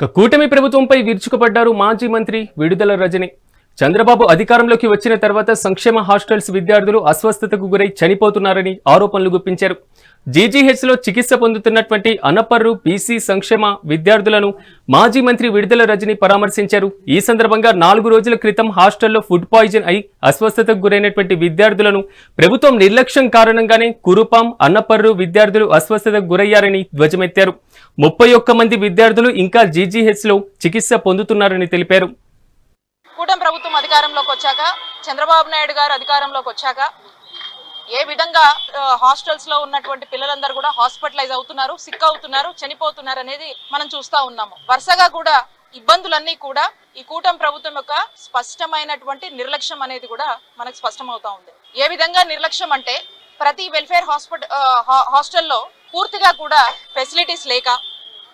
ఇక కూటమి ప్రభుత్వంపై విరుచుకుపడ్డారు మాజీ మంత్రి విడుదల రజని. చంద్రబాబు అధికారంలోకి వచ్చిన తర్వాత సంక్షేమ హాస్టల్స్ విద్యార్థులు అస్వస్థతకు గురై చనిపోతున్నారని ఆరోపణలు గుప్పించారు. జీజీహెచ్లో చికిత్స పొందుతున్నటువంటి అనపర్రు బీసీ సంక్షేమ విద్యార్థులను మాజీ మంత్రి విడుదల రజని పరామర్శించారు. ఈ సందర్భంగా నాలుగు రోజుల క్రితం హాస్టల్లో ఫుడ్ పాయిజన్ అయి అస్వస్థతకు గురైనటువంటి విద్యార్థులను ప్రభుత్వం నిర్లక్ష్యం కారణంగానే కురుపాం అన్నపర్రు విద్యార్థులు అస్వస్థతకు గురయ్యారని ధ్వజమెత్తారు. ముప్పై ఒక్క మంది విద్యార్థులు ఇంకా జీజీహెచ్లో చికిత్స పొందుతున్నారని తెలిపారు. కూటమి ప్రభుత్వం అధికారంలోకి వచ్చాక చంద్రబాబు నాయుడు గారు అధికారంలోకి వచ్చాక ఏ విధంగా హాస్టల్స్లో ఉన్నటువంటి పిల్లలందరూ కూడా హాస్పిటలైజ్ అవుతున్నారు సిక్ అవుతున్నారు చనిపోతున్నారు అనేది మనం చూస్తా ఉన్నాము. వరుసగా కూడా ఇబ్బందులన్నీ కూడా ఈ కూటమి ప్రభుత్వం యొక్క స్పష్టమైనటువంటి నిర్లక్ష్యం అనేది కూడా మనకు స్పష్టమవుతా ఉంది. ఏ విధంగా నిర్లక్ష్యం అంటే ప్రతి వెల్ఫేర్ హాస్పిటల్ హాస్టల్లో పూర్తిగా కూడా ఫెసిలిటీస్ లేక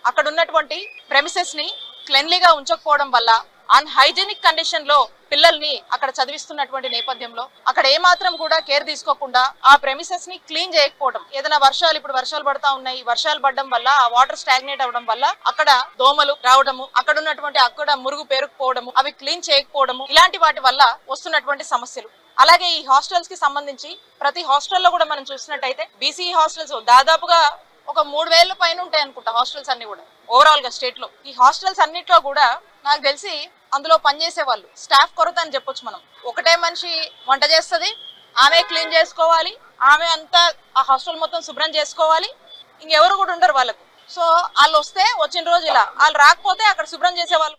అక్కడ ఉన్నటువంటి ప్రెమిసెస్ని క్లెన్లీగా ఉంచకపోవడం వల్ల అన్హైజీనిక్ కండిషన్లో పిల్లల్ని అక్కడ చదివిస్తున్నటువంటి నేపథ్యంలో అక్కడ ఏమాత్రం కూడా కేర్ తీసుకోకుండా ఆ ప్రెమిసెస్ని క్లీన్ చేయకపోవడం ఏదైనా వర్షాలు ఇప్పుడు వర్షాలు పడతా ఉన్నాయి. వర్షాలు పడడం వల్ల ఆ వాటర్ స్టాగ్నేట్ అవడం వల్ల అక్కడ దోమలు రావడము అక్కడ ఉన్నటువంటి అక్కడ మురుగు పేరుకుపోవడము అవి క్లీన్ చేయకపోవడము ఇలాంటి వాటి వల్ల వస్తున్నటువంటి సమస్యలు. అలాగే ఈ హాస్టల్స్కి సంబంధించి ప్రతి హాస్టల్లో కూడా మనం చూసినట్టయితే బీసీ హాస్టల్స్ దాదాపుగా ఒక మూడు వేల పైన ఉంటాయి అనుకుంటా హాస్టల్స్ అన్ని కూడా. ఓవరాల్గా స్టేట్లో. ఈ హాస్టల్స్ అన్నిట్లో కూడా నాకు తెలిసి అందులో పనిచేసే వాళ్ళు స్టాఫ్ కొరత అని చెప్పొచ్చు మనం. ఒకటే మనిషి వంట చేస్తుంది ఆమె క్లీన్ చేసుకోవాలి ఆమె అంతా ఆ హాస్టల్ మొత్తం శుభ్రం చేసుకోవాలి ఇంకెవరు కూడా ఉండరు వాళ్ళకు. సో వాళ్ళు వస్తే వచ్చిన రోజు ఇలా. వాళ్ళు రాకపోతే అక్కడ శుభ్రం చేసే వాళ్ళు